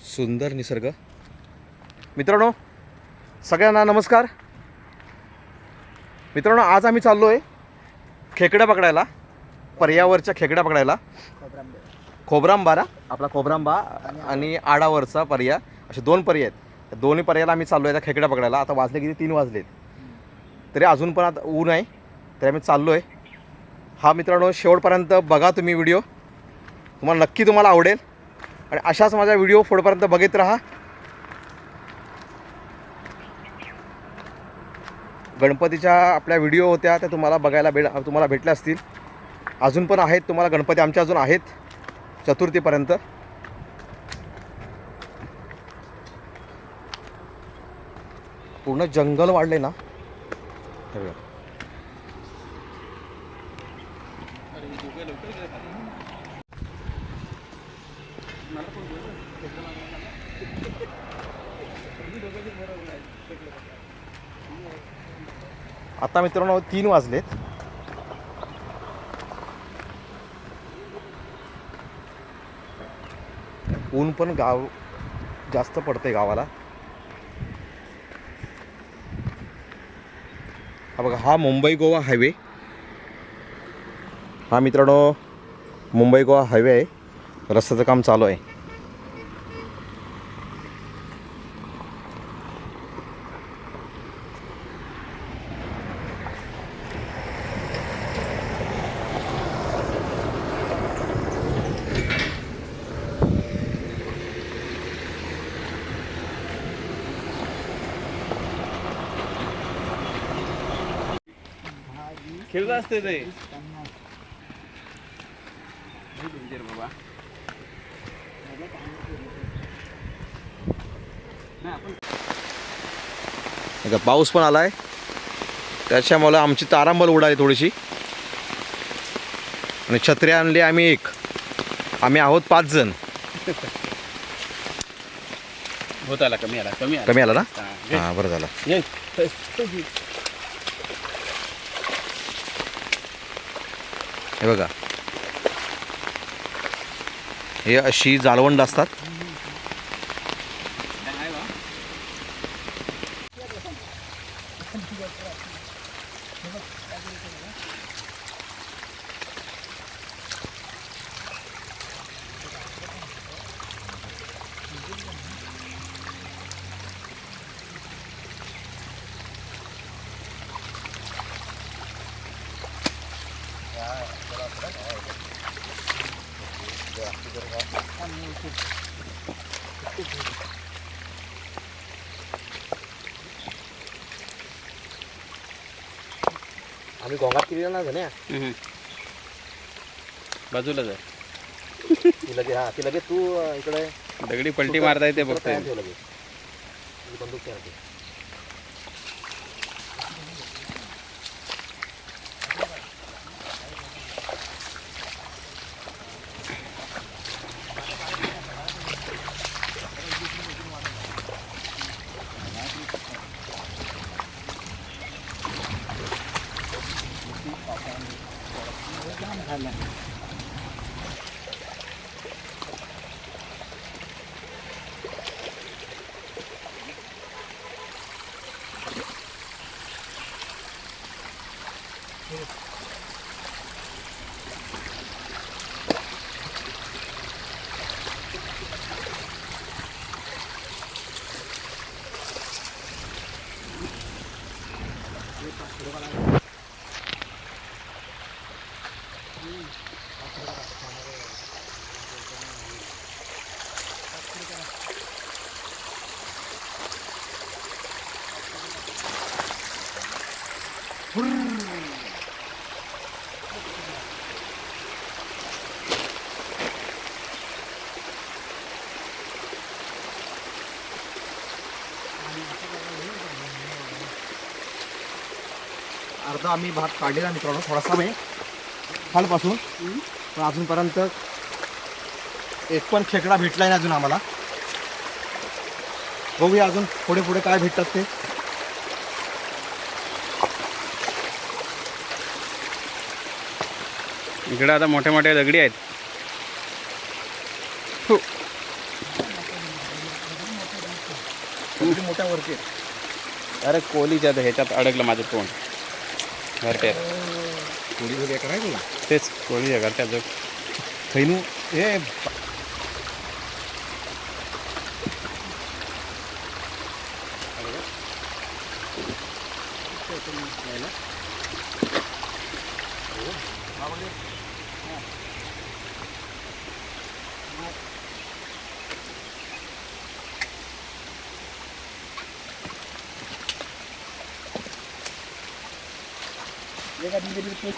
सुंदर निसर्ग. मित्रांनो सगळ्यांना नमस्कार. मित्रांनो आज आम्ही चाललो आहे खेकड्या पकडायला पर्यावरच्या खेकड्या पकडायला. खोबरांबारा आपला खोबरांबा आणि आडावरचा पर्याय असे दोन पर्याय आहेत. त्या दोन्ही पर्यायाला आम्ही चाललो आहे त्या खेकड्या पकडायला. आता वाजले किती? तीन वाजलेत. तरी अजून पण आता ऊन आहे. तरी आम्ही चाललो आहे हा मित्रांनो शेवटपर्यंत बघा तुम्ही व्हिडिओ. तुम्हाला नक्की तुम्हाला आवडेल. आणि अशाच माझा व्हिडिओ पुढपर्यंत बघत राहा. गणपतीच्या आपल्या व्हिडिओ होत्या त्या तुम्हाला बघायला भेट तुम्हाला भेटल्या असतील. अजून पण आहेत तुम्हाला गणपती आमच्या अजून आहेत चतुर्थीपर्यंत. पूर्ण जंगल वाढले ना हे बघा. आता मित्रांनो तीन वाजलेत. ऊन पण गाव जास्त पडते गावाला. हा बघा हा मुंबई गोवा हायवे. हा मित्रांनो मुंबई गोवा हायवे आहे. रस्त्याचं काम चालू आहे. खेळत असते ते. बाबा पाऊस पण आलाय. त्याच्यामुळे आमची तारांबल उडाली थोडीशी. आणि छत्री आणली आम्ही एक. आम्ही आहोत पाच जण. होत आला कमी आला कमी आला. कमी आला ना? हा. हां बरं झालं. हे बघा. हे अशी जाळवंड असतात काय बा? आम्ही गोंगात केलेला ना हम्म. बाजूला जा. ती लगे हा ती लगेच तू इकडे. दगडी पलटी मारता येते तयार ठेव लगेच. ही बंदूक तयार ठेव. अर्धा आम्ही भात काढलेला मित्रांनो थोडासा म्हणजे खालपासून. पण अजूनपर्यंत एक पण खेकडा भेटला नाही अजून आम्हाला. बघूया अजून पुढे पुढे काय भेटतात ते. इकडे आता मोठ्या मोठ्या दगडी आहेत. किती मोठ्या वरती. अरे कोलीच्या त्या ह्याच्यात अडकलं माझं तोंड. घरट्यात कोळी वगैरे का नाही तुला? तेच कोळीच्या घरट्यात जो खैनू हे pegadinha dele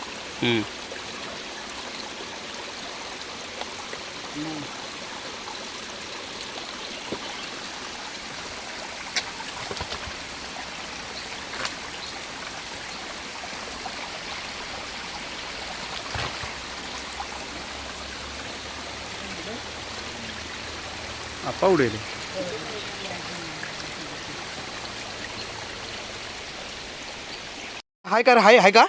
A pau dele. हाय का रे? हाय हाय का?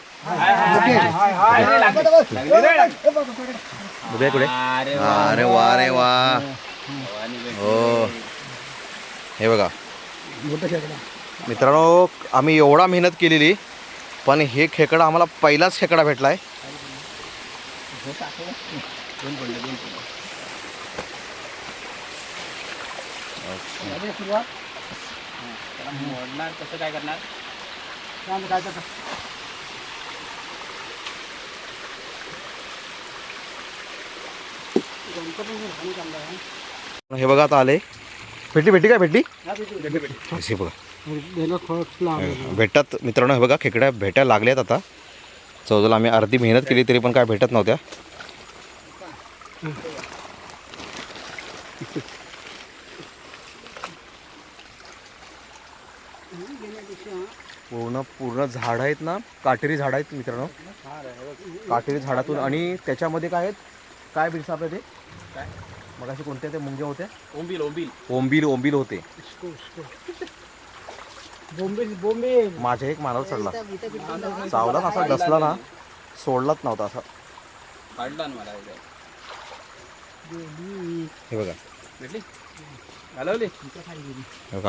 कुठे कुठे? अरे वा. रे वा हो हे बघा. मित्रांनो आम्ही एवढा मेहनत केलेली पण हे खेकडा आम्हाला पहिलाच खेकडा भेटलाय. मोडणार कसं काय करणार? हे? बघा आता आले. भेटली भेटली काय? भेटली? हे बघा. भेटतात. मित्रांनो हे बघा खेकड्या भेटायला लागल्यात आता. चौदाला आम्ही अर्धी मेहनत केली तरी पण काय भेटत नव्हत्या. पूर्ण पूर्ण झाड आहेत ना काटेरी झाड आहेत मित्रांनो. काटेरी झाडातून आणि त्याच्यामध्ये काय आहेत? काय बिल्स आपल्या ते? काय? मग असे कोणत्या ते मुंग्या होत्या ओंबील ओंबील. ओंबील ओंबील होते. माझ्या एक मानावर चढला. चावला ना असा डसला ना सोडलाच नव्हता असा. काढला ना मला. हे बघा. घालवली? हे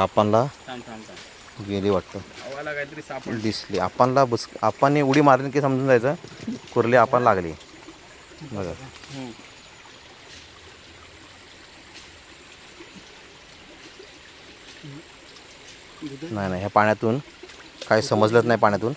गेली वाटतं. आवाला काहीतरी सापड दिसली. आपणला बुस आपण उडी मारली की समजून जायचं. कुर्ली आपण लागली. बघा. नाही नाही. ह्या पाण्यातून काही समजलंच नाही पाण्यातून.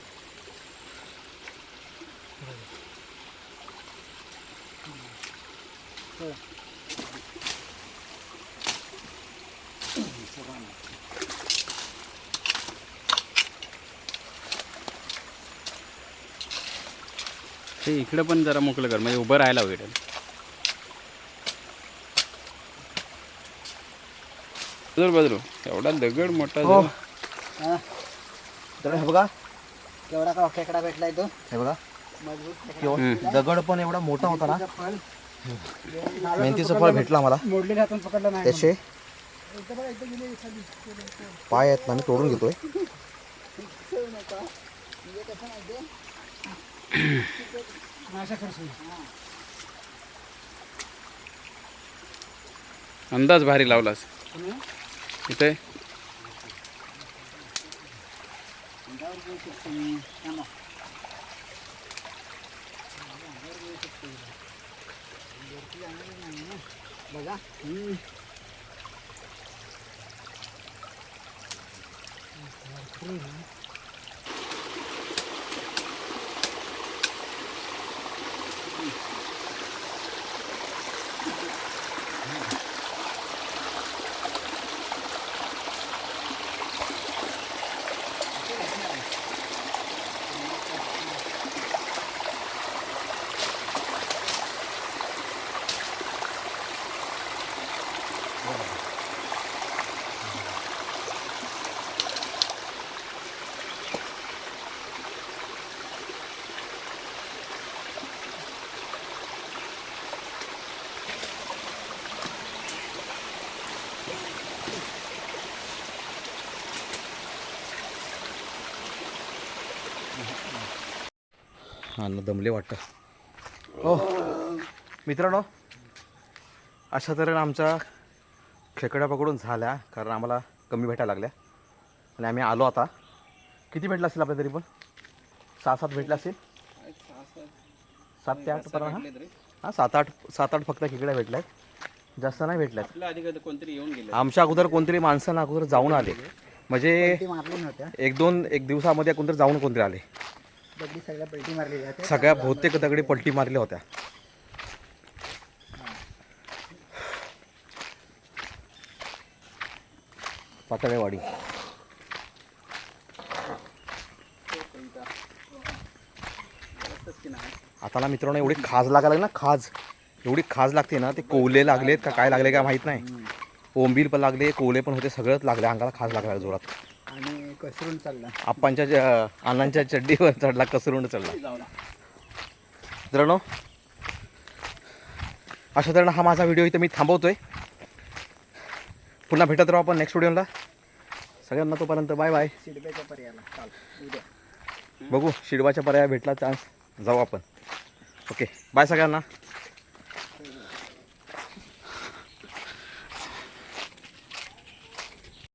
ते इकडे पण जरा मोकळं कर म्हणजे उभं राहायला भेटेल बदल बदलू. एवढा दगड मोठा हो. जो. तर हे बघा. केवढा का खेकडा भेटलाय तो? हे बघा. मजबूत दगड पण एवढा मोठा होता ना. फळ. मेहनतीचं फळ भेटलं आम्हाला मोडलेल्या हातून पकडलं नाही. त्याचे? पाय आहेत ना मी तोडून घेतोय. अंदाज भारी लावलास. इथे? बघा अन्न दमले वाटतं. हो मित्रांनो अशा तऱ्हेने आमच्या खेकड्या पकडून झाल्या कारण आम्हाला कमी भेटायला लागल्या. आणि आम्ही आलो आता. किती भेटला असेल आपल्या तरी पण? सहा सात भेटले असेल? सात ते आठ पर्यंत हां? सात आठ सात आठ फक्त खेकड्या भेटल्या आहेत जास्त नाही भेटल्यात. कधी कोणतरी येऊन गेले. आमच्या अगोदर कोणतरी माणसांना अगोदर जाऊन आले. म्हणजे एक दोन एक दिवसामध्ये कोणतरी जाऊन कोणतरी आले. दगडी सगळ्या पलटी सगळ्या बहुतेक दगडी पलटी मारल्या होत्या. पातळेवाडी. आता ना मित्रांनो एवढी खाज लागायला ना खाज. एवढी खाज लागते ना ते कोवले लागलेत का काय लागले का माहीत नाही. ओंबील पण लागले कोवले पण होते सगळंच लागले अंगाला खाज लागला जोरात. कसरून चालला. आप्पांच्या ज- अण्णांच्या चड्डीवर चढला कसरून चढला. मित्रांनो अशा तऱ्हेनं हा माझा व्हिडिओ इथं मी थांबवतोय. पुन्हा भेटत राहू आपण नेक्स्ट व्हिडिओला सगळ्यांना तोपर्यंत बाय बाय शिडब्याच्या उद्या. बघू शिडवाच्या पर्याय भेटला चान्स जाऊ आपण. ओके बाय सगळ्यांना.